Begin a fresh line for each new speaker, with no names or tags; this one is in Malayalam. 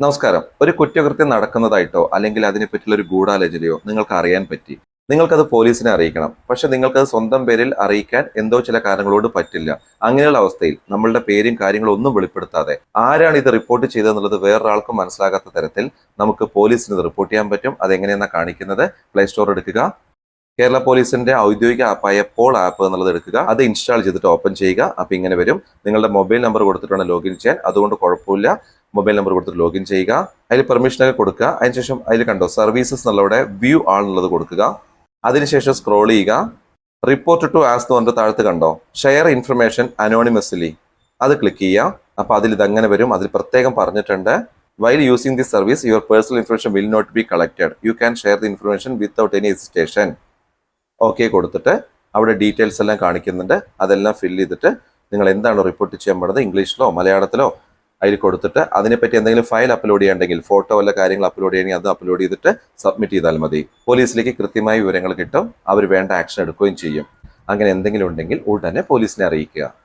നമസ്കാരം. ഒരു കുറ്റകൃത്യം നടക്കുന്നതായിട്ടോ അല്ലെങ്കിൽ അതിനെ അതിനെപ്പറ്റിയുള്ള ഒരു ഗൂഢാലോചനയോ നിങ്ങൾക്ക് അറിയാൻ പറ്റി. നിങ്ങൾക്കത് പോലീസിനെ അറിയിക്കണം. പക്ഷെ നിങ്ങൾക്കത് സ്വന്തം പേരിൽ അറിയിക്കാൻ എന്തോ ചില കാരണങ്ങളോട് പറ്റില്ല. അങ്ങനെയുള്ള അവസ്ഥയിൽ നമ്മളുടെ പേരും കാര്യങ്ങളും ഒന്നും വെളിപ്പെടുത്താതെ ആരാണ് ഇത് റിപ്പോർട്ട് ചെയ്തതെന്നുള്ളത് വേറൊരാൾക്കും മനസ്സിലാകാത്ത തരത്തിൽ നമുക്ക് പോലീസിന് ഇത് റിപ്പോർട്ട് ചെയ്യാൻ പറ്റും. അതെങ്ങനെയെന്നാണ് കാണിക്കുന്നത്? പ്ലേ സ്റ്റോർ എടുക്കുക. കേരള പോലീസിന്റെ ഔദ്യോഗിക ആപ്പായ പോൾ ആപ്പ് എന്നുള്ളത് എടുക്കുക. അത് ഇൻസ്റ്റാൾ ചെയ്തിട്ട് ഓപ്പൺ ചെയ്യുക. അപ്പൊ ഇങ്ങനെ വരും. നിങ്ങളുടെ മൊബൈൽ നമ്പർ കൊടുത്തിട്ടാണ് ലോഗിൻ ചെയ്യാൻ. അതുകൊണ്ട് കുഴപ്പമില്ല. മൊബൈൽ നമ്പർ കൊടുത്തിട്ട് ലോഗിൻ ചെയ്യുക. അതിൽ പെർമിഷനൊക്കെ കൊടുക്കുക. അതിനുശേഷം അതിൽ കണ്ടോ സർവീസസ് എന്നുള്ളവിടെ വ്യൂ ആണെന്നുള്ളത് കൊടുക്കുക. അതിനുശേഷം സ്ക്രോൾ ചെയ്യുക. റിപ്പോർട്ട് ടു ആസ് എന്ന് പറഞ്ഞിട്ട് താഴത്ത് കണ്ടോ ഷെയർ ഇൻഫർമേഷൻ അനോണിമസ്ലി അത് ക്ലിക്ക് ചെയ്യുക. അപ്പോൾ അതിൽ ഇതങ്ങനെ വരും. അതിൽ പ്രത്യേകം പറഞ്ഞിട്ടുണ്ട് while using the service your personal information will not be collected you can share the information without any hesitation okay കൊടുത്തിട്ട് അവിടെ ഡീറ്റെയിൽസ് എല്ലാം കാണിക്കുന്നുണ്ട്. അതെല്ലാം ഫില്ല് ചെയ്തിട്ട് നിങ്ങൾ എന്താണ് റിപ്പോർട്ട് ചെയ്യാൻ പോകുന്നത് ഇംഗ്ലീഷിലോ മലയാളത്തിലോ അതിൽ കൊടുത്തിട്ട് അതിനെപ്പറ്റി എന്തെങ്കിലും ഫയൽ അപ്ലോഡ് ചെയ്യണമെങ്കിൽ ഫോട്ടോ വല്ല കാര്യങ്ങൾ അപ്ലോഡ് ചെയ്യണമെങ്കിൽ അത് അപ്ലോഡ് ചെയ്തിട്ട് സബ്മിറ്റ് ചെയ്താൽ മതി. പോലീസിലേക്ക് കൃത്യമായ വിവരങ്ങൾ കിട്ടും. അവർ വേണ്ട ആക്ഷൻ എടുക്കുകയും ചെയ്യും. അങ്ങനെ എന്തെങ്കിലും ഉണ്ടെങ്കിൽ ഉടനെ പോലീസിനെ അറിയിക്കുക.